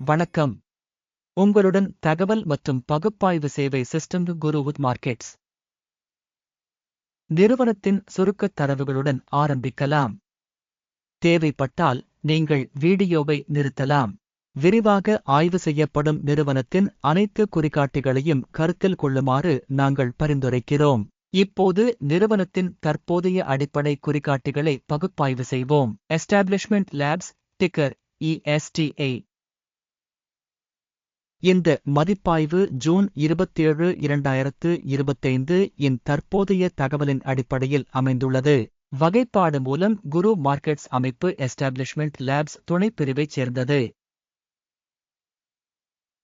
வணக்கம். உங்களுடன் தகவல் மற்றும் பகுப்பாய்வு சேவை சிஸ்டம் குருவுத் மார்க்கெட்ஸ். நிறுவனத்தின் சுருக்கத் தரவுகளுடன் ஆரம்பிக்கலாம். தேவைப்பட்டால் நீங்கள் வீடியோவை நிறுத்தலாம். விரிவாக ஆய்வு செய்யப்படும் நிறுவனத்தின் அனைத்து குறிகாட்டிகளையும் கருத்தில் கொள்ளுமாறு நாங்கள் பரிந்துரைக்கிறோம். இப்போது நிறுவனத்தின் தற்போதைய அடிப்படை குறிகாட்டிகளை பகுப்பாய்வு செய்வோம். எஸ்டாப்ளிஷ்மெண்ட் லேப்ஸ் டிக்கர் இஎஸ்டிஐ இந்த மதிப்பாய்வு ஜூன் இருபத்தேழு இரண்டாயிரத்து இருபத்தைந்து இன் தற்போதைய தகவலின் அடிப்படையில் அமைந்துள்ளது. வகைப்பாடு மூலம் குரு மார்க்கெட்ஸ் அமைப்பு எஸ்டாப்ளிஷ்மெண்ட் லேப்ஸ் துணைப்பிரிவைச் சேர்ந்தது.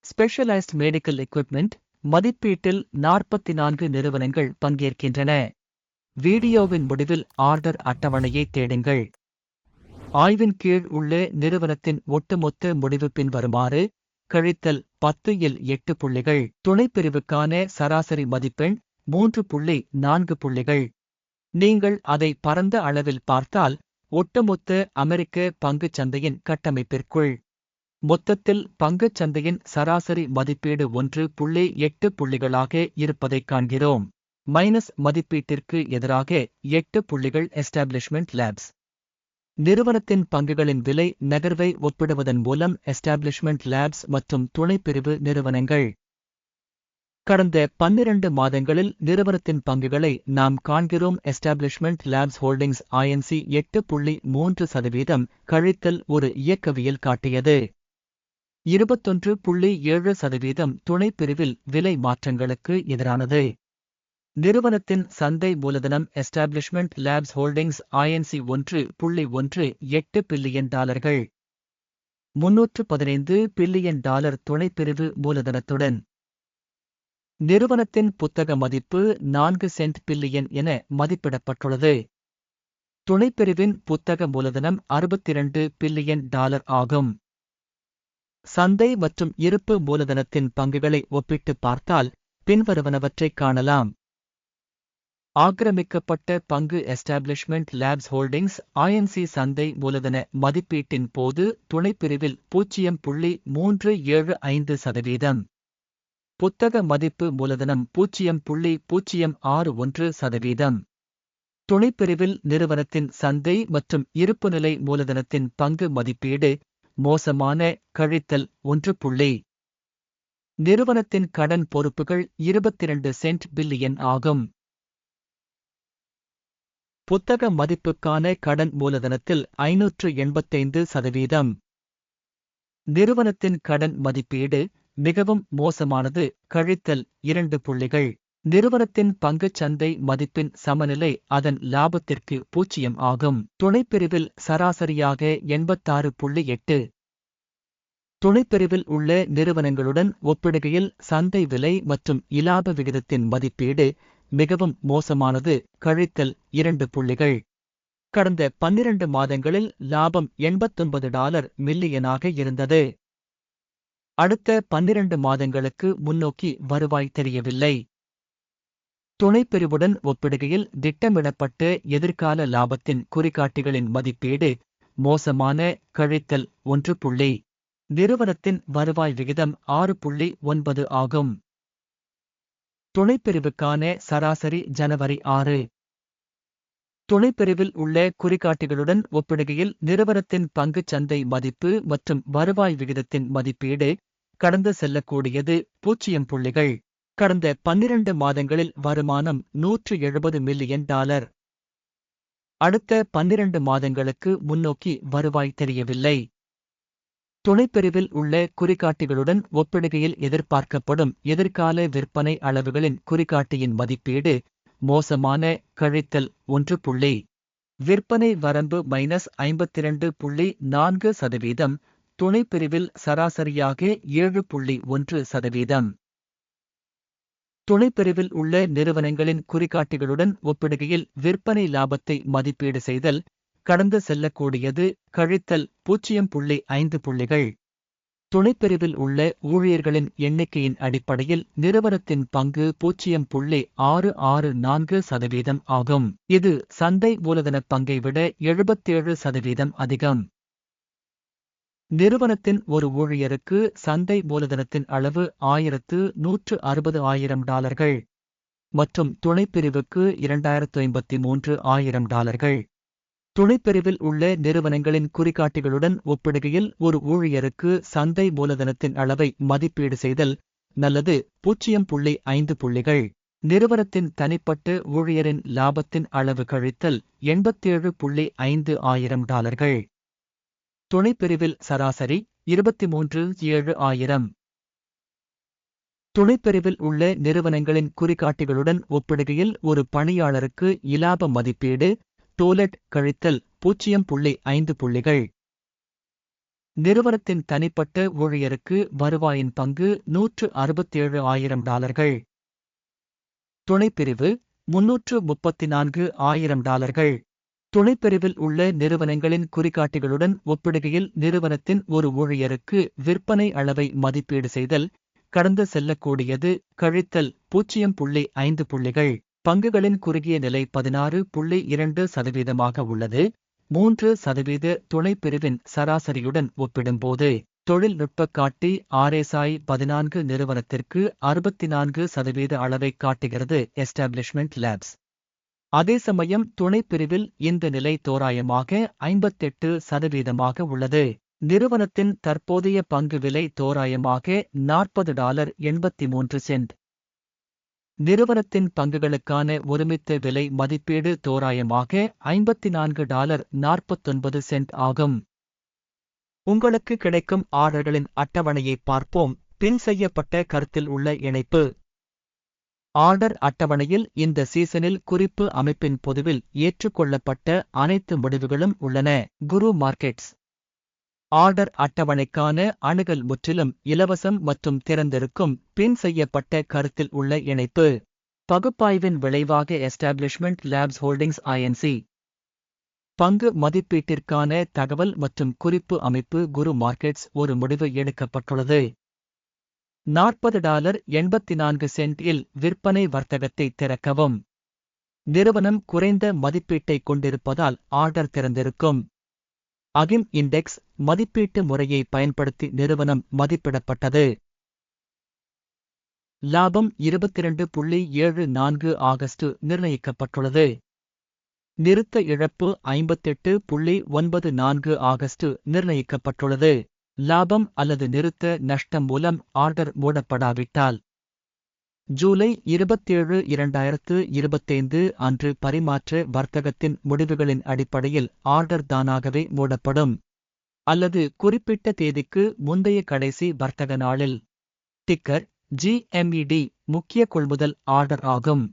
ஸ்பெஷலைஸ்ட் மெடிக்கல் எக்யூப்மெண்ட் மதிப்பீட்டில் நாற்பத்தி நான்கு நிறுவனங்கள் பங்கேற்கின்றன. வீடியோவின் முடிவில் ஆர்டர் அட்டவணையை தேடுங்கள். ஆய்வின் கீழ் உள்ள நிறுவனத்தின் ஒட்டுமொத்த முடிவு பின்வருமாறு கழித்தல் பத்து இல் எட்டு புள்ளிகள். துணைப்பிரிவுக்கான சராசரி மதிப்பெண் மூன்று புள்ளி நான்கு புள்ளிகள். நீங்கள் அதை பரந்த அளவில் பார்த்தால் ஒட்டுமொத்த அமெரிக்க பங்குச் சந்தையின் கட்டமைப்பிற்குள். மொத்தத்தில் பங்குச் சந்தையின் சராசரி மதிப்பீடு ஒன்று புள்ளி எட்டு புள்ளிகளாக இருப்பதைக் காண்கிறோம். மைனஸ் மதிப்பீட்டிற்கு எதிராக எட்டு புள்ளிகள் எஸ்டாப்ளிஷ்மெண்ட் லேப்ஸ். நிறுவனத்தின் பங்குகளின் விலை நகர்வை ஒப்பிடுவதன் மூலம் எஸ்டாப்ளிஷ்மெண்ட் லேப்ஸ் மற்றும் துணைப்பிரிவு நிறுவனங்கள். கடந்த பன்னிரண்டு மாதங்களில் நிறுவனத்தின் பங்குகளை நாம் காண்கிறோம். எஸ்டாப்ளிஷ்மெண்ட் லேப்ஸ் ஹோல்டிங்ஸ் ஐஎன்சி எட்டு புள்ளி மூன்று சதவீதம் கழித்தல் ஒரு இயக்கவியல் காட்டியது. இருபத்தொன்று புள்ளி ஏழு சதவீதம் துணைப்பிரிவில் விலை மாற்றங்களுக்கு எதிரானது. நிறுவனத்தின் சந்தை மூலதனம் எஸ்டாப்ளிஷ்மெண்ட் லேப்ஸ் ஹோல்டிங்ஸ் ஐஎன்சி ஒன்று புள்ளி ஒன்று எட்டு பில்லியன் டாலர்கள். முன்னூற்று பதினைந்து பில்லியன் டாலர் துணைப்பிரிவு மூலதனத்துடன். நிறுவனத்தின் புத்தக மதிப்பு நான்கு சென்ட் பில்லியன் என மதிப்பிடப்பட்டுள்ளது. துணைப்பிரிவின் புத்தக மூலதனம் அறுபத்திரண்டு பில்லியன் டாலர் ஆகும். சந்தை மற்றும் இருப்பு மூலதனத்தின் பங்குகளை ஒப்பிட்டு பார்த்தால் பின்வருவனவற்றைக் காணலாம். ஆக்கிரமிக்கப்பட்ட பங்கு எஸ்டாப்ளிஷ்மெண்ட் லேப்ஸ் ஹோல்டிங்ஸ் ஐஎன்சி சந்தை மூலதன மதிப்பீட்டின் போது துணைப்பிரிவில் பூஜ்ஜியம் புள்ளி மூன்று ஏழு ஐந்து சதவீதம். புத்தக மதிப்பு மூலதனம் பூஜ்ஜியம் புள்ளி பூஜ்ஜியம் ஆறு ஒன்று சதவீதம். துணைப்பிரிவில் நிறுவனத்தின் சந்தை மற்றும் இருப்புநிலை மூலதனத்தின் பங்கு மதிப்பீடு மோசமான கழித்தல் ஒன்று புள்ளி. நிறுவனத்தின் கடன் பொறுப்புகள் இருபத்திரண்டு சென்ட் பில்லியன் ஆகும். புத்தக மதிப்புக்கான கடன் மூலதனத்தில் ஐநூற்று எண்பத்தைந்து சதவீதம். நிறுவனத்தின் கடன் மதிப்பீடு மிகவும் மோசமானது கழித்தல் இரண்டு புள்ளிகள். நிறுவனத்தின் பங்கு சந்தை மதிப்பின் சமநிலை அதன் லாபத்திற்கு பூஜ்ஜியம் ஆகும். துணைப்பிரிவில் சராசரியாக எண்பத்தாறு புள்ளி எட்டு. துணைப்பிரிவில் உள்ள நிறுவனங்களுடன் ஒப்பிடுகையில் சந்தை விலை மற்றும் இலாப விகிதத்தின் மதிப்பீடு மிகவும் மோசமானது. கழித்தல் இரண்டு புள்ளிகள். கடந்த பன்னிரண்டு மாதங்களில் லாபம் எண்பத்தொன்பது டாலர் மில்லியனாக இருந்தது. அடுத்த பன்னிரண்டு மாதங்களுக்கு முன்னோக்கி வருவாய் தெரியவில்லை. துணைப்பிரிவுடன் ஒப்பிடுகையில் திட்டமிடப்பட்ட எதிர்கால லாபத்தின் குறிகாட்டிகளின் மதிப்பீடு மோசமான கழித்தல் ஒன்று புள்ளி. நிறுவனத்தின் வருவாய் விகிதம் ஆறு புள்ளி ஒன்பது ஆகும். துணைப்பிரிவுக்கான சராசரி ஜனவரி ஆறு. துணைப்பிரிவில் உள்ள குறிகாட்டிகளுடன் ஒப்பிடுகையில் நிறுவனத்தின் பங்குச் சந்தை மதிப்பு மற்றும் வருவாய் விகிதத்தின் மதிப்பீடு கடந்து செல்லக்கூடியது பூஜ்ஜியம் புள்ளிகள். கடந்த பன்னிரண்டு மாதங்களில் வருமானம் நூற்று எழுபது மில்லியன் டாலர். அடுத்த பன்னிரண்டு மாதங்களுக்கு முன்னோக்கி வருவாய் தெரியவில்லை. துணைப்பிரிவில் உள்ள குறிகாட்டிகளுடன் ஒப்பிடுகையில் எதிர்பார்க்கப்படும் எதிர்கால விற்பனை அளவுகளின் குறிகாட்டியின் மதிப்பீடு மோசமான கழித்தல் ஒன்று புள்ளி. விற்பனை வரம்பு மைனஸ் ஐம்பத்தி இரண்டு புள்ளி நான்கு சதவீதம். துணைப்பிரிவில் சராசரியாக ஏழு புள்ளி ஒன்று சதவீதம். துணைப்பிரிவில் உள்ள நிறுவனங்களின் குறிகாட்டிகளுடன் ஒப்பிடுகையில் விற்பனை லாபத்தை மதிப்பீடு செய்தல் கடந்து செல்லக்கூடியது கழித்தல் பூஜ்ஜியம் புள்ளி ஐந்து புள்ளிகள். துணைப்பிரிவில் உள்ள ஊழியர்களின் எண்ணிக்கையின் அடிப்படையில் நிறுவனத்தின் பங்கு பூஜ்ஜியம் புள்ளி ஆறு ஆறு நான்கு சதவீதம் ஆகும். இது சந்தை மூலதனப் பங்கை விட எழுபத்தேழு சதவீதம் அதிகம். நிறுவனத்தின் ஒரு ஊழியருக்கு சந்தை மூலதனத்தின் அளவு ஆயிரத்து நூற்று அறுபது ஆயிரம் டாலர்கள் மற்றும் துணைப்பிரிவுக்கு இரண்டாயிரத்து ஐம்பத்தி மூன்று ஆயிரம் டாலர்கள். துணைப்பிரிவில் உள்ள நிறுவனங்களின் குறிகாட்டிகளுடன் ஒப்பிடுகையில் ஒரு ஊழியருக்கு சந்தை மூலதனத்தின் அளவை மதிப்பீடு செய்தல் நல்லது. பூஜ்ஜியம் புள்ளி ஐந்து புள்ளிகள். நிறுவனத்தின் தனிப்பட்ட ஊழியரின் லாபத்தின் அளவு கழித்தல் எண்பத்தேழு புள்ளி ஐந்து ஆயிரம் டாலர்கள். துணைப்பிரிவில் சராசரி இருபத்தி மூன்று ஏழு ஆயிரம். துணைப்பிரிவில் உள்ள நிறுவனங்களின் குறிகாட்டிகளுடன் ஒப்பிடுகையில் ஒரு பணியாளருக்கு இலாப மதிப்பீடு டோலெட் கழித்தல் பூஜ்ஜியம் புள்ளி ஐந்து புள்ளிகள். நிறுவனத்தின் தனிப்பட்ட ஊழியருக்கு வருவாயின் பங்கு நூற்று அறுபத்தேழு ஆயிரம் டாலர்கள். துணைப்பிரிவு முன்னூற்று முப்பத்தி நான்கு ஆயிரம் டாலர்கள். துணைப்பிரிவில் உள்ள நிறுவனங்களின் குறிகாட்டிகளுடன் ஒப்பிடுகையில் நிறுவனத்தின் ஒரு ஊழியருக்கு விற்பனை அளவை மதிப்பீடு செய்தல் கடந்து செல்லக்கூடியது கழித்தல் பூஜ்ஜியம் புள்ளி ஐந்து புள்ளிகள். பங்குகளின் குறுகிய நிலை பதினாறு புள்ளி இரண்டு சதவீதமாக உள்ளது. மூன்று சதவீத துணைப்பிரிவின் சராசரியுடன் ஒப்பிடும்போது தொழில்நுட்ப காட்டி ஆர்எஸ்ஐ பதினான்கு நிறுவனத்திற்கு அறுபத்தி நான்கு சதவீத அளவை காட்டுகிறது எஸ்டாப்ளிஷ்மெண்ட் லேப்ஸ். அதே சமயம் துணைப்பிரிவில் இந்த நிலை தோராயமாக ஐம்பத்தெட்டு சதவீதமாக உள்ளது. நிறுவனத்தின் தற்போதைய பங்கு விலை தோராயமாக நாற்பது டாலர் எண்பத்தி மூன்று சென்ட். நிறுவனத்தின் பங்குகளுக்கான ஒருமித்த விலை மதிப்பீடு தோராயமாக ஐம்பத்தி நான்கு டாலர் நாற்பத்தொன்பது சென்ட் ஆகும். உங்களுக்கு கிடைக்கும் ஆர்டர்களின் அட்டவணையை பார்ப்போம். பின் செய்யப்பட்ட கருத்தில் உள்ள இணைப்பு. ஆர்டர் அட்டவணையில் இந்த சீசனில் குறிப்பு அமைப்பின் பொதுவில் ஏற்றுக்கொள்ளப்பட்ட அனைத்து முடிவுகளும் உள்ளன. குரு மார்க்கெட்ஸ். ஆர்டர் அட்டவணைக்கான அணுகல் முற்றிலும் இலவசம் மற்றும் திறந்திருக்கும் பின் செய்யப்பட்ட கருத்தில் உள்ள இணைப்பு. பகுப்பாய்வின் விளைவாக எஸ்டாப்ளிஷ்மெண்ட் லேப்ஸ் ஹோல்டிங்ஸ் ஐஎன்சி பங்கு மதிப்பீட்டிற்கான தகவல் மற்றும் குறிப்பு அமைப்பு குரு மார்க்கெட்ஸ் ஒரு முடிவு எடுக்கப்பட்டுள்ளது. நாற்பது டாலர் எண்பத்தி நான்கு சென்டில் விற்பனை வர்த்தகத்தை திறக்கவும். நிறுவனம் குறைந்த மதிப்பீட்டை கொண்டிருப்பதால் ஆர்டர் திறந்திருக்கும். அகிம் இண்டெக்ஸ் மதிப்பீட்டு முறையை பயன்படுத்தி நிறுவனம் மதிப்பிடப்பட்டது. லாபம் இருபத்திரண்டு புள்ளி ஏழு நான்கு ஆகஸ்ட் நிர்ணயிக்கப்பட்டுள்ளது. நிறுத்த இழப்பு ஐம்பத்தெட்டு புள்ளி ஒன்பது நான்கு ஆகஸ்ட் நிர்ணயிக்கப்பட்டுள்ளது. லாபம் அல்லது நிறுத்த நஷ்டம் மூலம் ஆர்டர் மூடப்படாவிட்டால் ஜூலை இருபத்தேழு இரண்டாயிரத்து இருபத்தைந்து அன்று பரிமாற்ற வர்த்தகத்தின் முடிவுகளின் அடிப்படையில் ஆர்டர் தானாகவே மூடப்படும். அல்லது குறிப்பிட்ட தேதிக்கு முந்தைய கடைசி வர்த்தக நாளில். டிக்கர் ஜிஎம்இடி முக்கிய கொள்முதல் ஆர்டர் ஆகும்.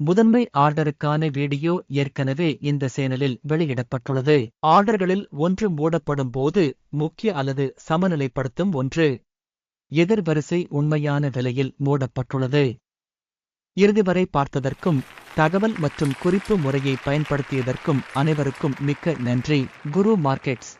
முதன்மை ஆர்டருக்கான வீடியோ ஏற்கனவே இந்த சேனலில் வெளியிடப்பட்டுள்ளது. ஆர்டர்களில் ஒன்று மூடப்படும் போது முக்கிய அல்லது சமநிலைப்படுத்தும் ஒன்று. எதிர்வரிசை உண்மையான விலையில் மூடப்பட்டுள்ளது. இறுதி வரை பார்த்ததற்கும் தகவல் மற்றும் குறிப்பு முறையை பயன்படுத்தியதற்கும் அனைவருக்கும் மிக்க நன்றி. குரு மார்க்கெட்ஸ்.